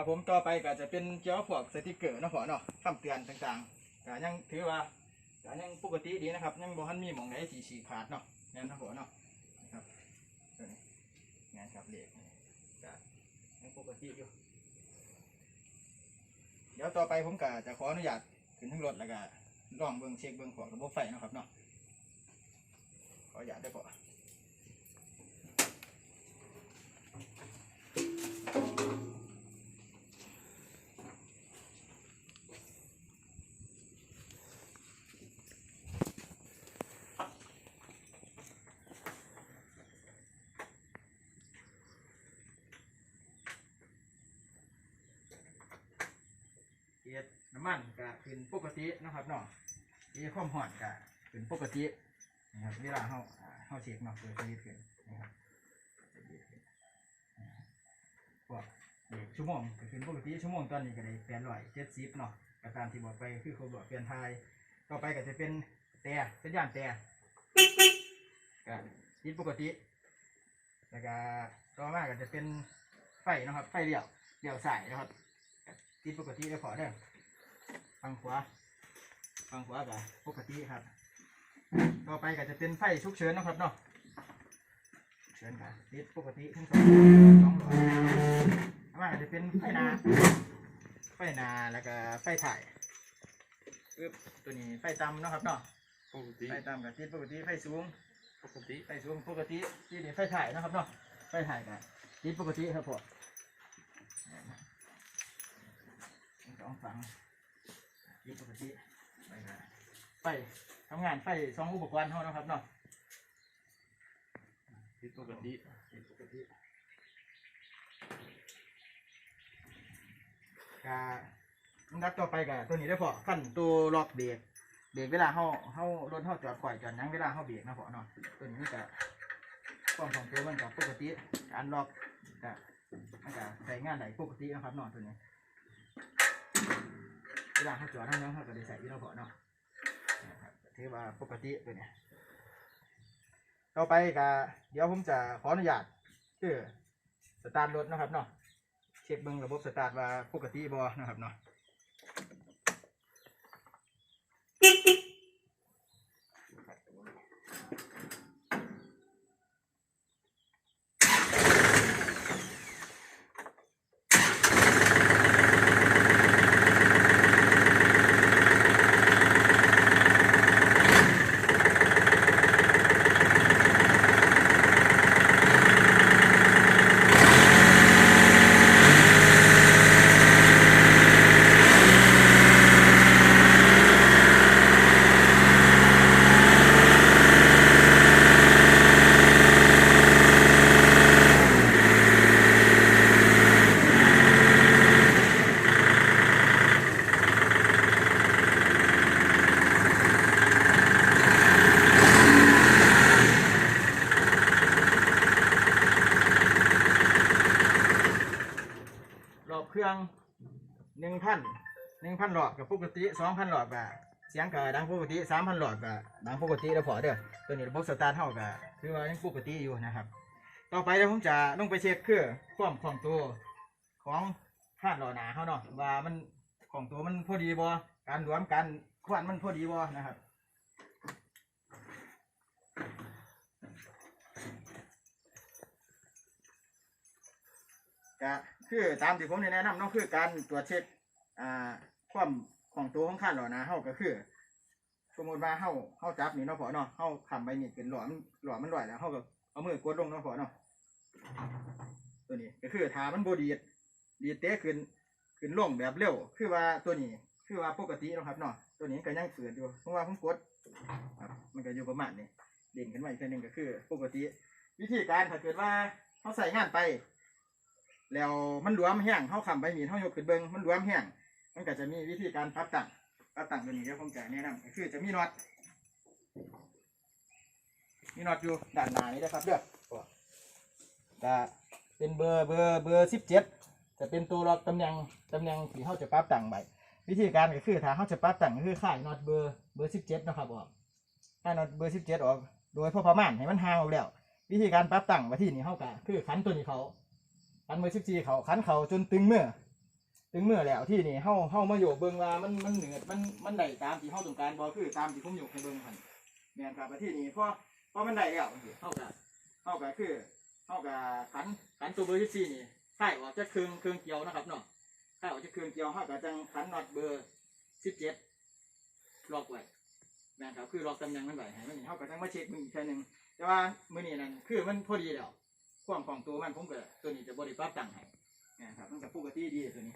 ครับผมต่อไปก็จะเป็นเจ้าพวกสติกเกอร์นะพ่อเนาะคำเตือนต่างๆก็ยังถือว่าก็ยังปกติดีนะครับ ยังบ่ทันมีหม่องไหนที่ฉีกขาดเนาะแม่นนะพ่อเนาะนะครับตัวนี้งานกับเหล็กก็ยังปกติอยู่เดี๋ยวต่อไปผมก็จะขออนุญาตขึ้นทั้งรถแล้วก็ลองเบิ่งเช็คเบิ่งของระบบไฟนะครับเนาะขออนุญาตได้อพ่ น้ำมันก็ขึ้นปกตินะครับเนาะเกีความห่อนก็ขึ้นปกตินะครับเวลาเฮาอ่าเฮาเช็คเนาะเปิดสวิตขึ้นนะครับสวิตช์ขึ้นอ่าพวกเด็กชั่วโมงก็ขึ้นปกติชั่วโมงตอนนี้ก็ได้แปดร้อยเจ็ดสิบเนาะก็ตามที่บอกไปคือเขาบอกเปลี่ยนทายต่อไปก็จะเป็นแต่สัญญาณแต่ก็ติดปกติ แล้วก็ต่อมาก็จะเป็นไฟนะครับไฟเลี้ยวเลี้ยวสายนะครับติดปกติแล้วขอเด้อ ฝั่งขวาฝั่งขวาก็ปกติครับ ต่อไปก็จะเป็นไฟฉุกเฉินเนาะครับเนาะฉุกเฉินครับติดปกติทั้งสองสองหลอดข้างล่างก็จะเป็นไฟหนา ไฟหนาแล้วก็ไฟถ่ายปึ๊บตัวนี้ไฟต่ำเนาะครับเนาะปกติไฟต่ำกับติดปกติไฟสูงปกติไฟสูงปกติที่นี่ไฟถ่ายเนาะครับเนาะไฟถ่ายกันติดปกติครับผมทั้งสองฝั่ง ติดปกติไปกันไฟทำงานไฟสองอุปกรณ์เท่านาะครับเนาะติดปกติติดปกติกาอันดับต่อไปกับตัวนี้ได้พอขั้นตัวล็อกเบรกเบรกเวลาเฮาเฮารถเฮาจอดข่อยจอดหยังเวลาเฮาเบรกนะพอเนาะตัวนี้มันจะความของตัวมันกับปกติการล็อกก็มันก็ใช้งานได้ปกตินะครับเนาะตัวนี้เวลาเขาจอดทั้งนั้นเขาก็ได้ใส่ยี่ห้อพอเนาะนคือว่าปกติตัวเนี้ยต่อไปก็เดี๋ยวผมจะขออนุญาตคือสตาร์ทรถนะครับเนาะเช็คเบิ้งระบบสตาร์ทว่าปกติบอนะครับเนาะ เครื่องหนึ่งพันหนึ่งพันหลอดกับปกติสองพันหลอดกับเสียงกับดังปกติสามพันหลอดกับดังปกติแล้วพอเด้อตัวนี้ระบบสตาร์ทเท่ากับคือว่ายังปกติอยู่นะครับ ต่อไปเดี๋ยวผมจะลงไปเช็คเครื่องความคล่องตัวของข้านหล่อหนาเขาเนาะว่ามันคล่องตัวมันพอดีบ่การรวมกันควันมันพอดีบ่นะครับ ก็คือตามที่ผมได้แนะนำเนาะคือการตรวจเช็คอ่าความของตัวของข้านหล่อนาเฮาก็คือ สมมติว่าเฮาเฮาจับนี่เนาะพอเนาะเฮาทำไปนี่เป็นหลอมหลอมมันไหวแล้วเฮาก็เอามือกดลงเนาะพอเนาะตัวนี้ก็คือถามันบ่ดีดดีดเตะขึ้นขึ้นลงแบบเร็ว คือว่าตัวนี้ คือว่าปกติเนาะครับเนาะตัวนี้ก็ยังฝืนอยู่เพราะว่าผมกดครับมันก็อยู่ประมาณนี้เด่นขึ้นมาอีกทีหนึงก็คือ ปกติ วิธีการถ้าเกิดว่าเฮาใส่งานไป แล้วมันรวมแห้งเฮาคำไปมีเฮายกขึ้นเบิงมันรวมแห้งมันก็จะมีวิธีการปรับตั้งปรับตั้งตัวนี้เดี๋ยวผมจะแนะนำก็คือจะมีน็อตมีน็อตอยู่ด้านหน้านี้นะครับเด้อจะเป็นเบอร์เบอร์เบอร์สิบเจ็ดจะเป็นตัวล็อกตำแหน่งตำแหน่งที่เฮาจะปรับตั้งไปวิธีการก็คือถ้าเฮาจะปรับตั้งก็คือข่ายน็อตเบอร์เบอร์สิบเจ็ดนะครับออกข่ายน็อตเบอร์สิบเจ็ดออกโดยพอประมาณให้มันห่างออกแล้ว วิธีการปรับตั้งไว้ที่นี่เฮาก็คือขันตัวนี้เขา ขันมือสิบจีเขาขันเขาจนตึงเมื่อถึงเมื่อแล้วที่นี่เฮาเฮามาโยกเบิ่งว่ามันมันเหนืดมันมันได้ตามที่เฮาต้องการบ่คือตามที่ผมโยกให้เบิ่งหั่นแม่นครับที่นี่พอพอมันได้แล้วเฮาก็เฮาก็คือเฮาก็ขันขันตัวเบอร์14นี่ใส่ออกจากเครื่องเครื่องเกี่ยวนะครับเนาะใส่ออกจากเครื่องเกี่ยวเฮาก็จังขันน็อตเบอร์17ล็อกไว้แม่นครับคือล็อกตำแหน่งมันไว้ให้มันเฮาก็จังมาเช็คมืออีกเทื่อนึงแต่ว่ามื้อนี้นั่นคือมันพอดีแล้ว ความของตัวมันผมก็ตัวนี้จะบริปรับตั้งให้นะครับมันกับปกติดีตัวนี้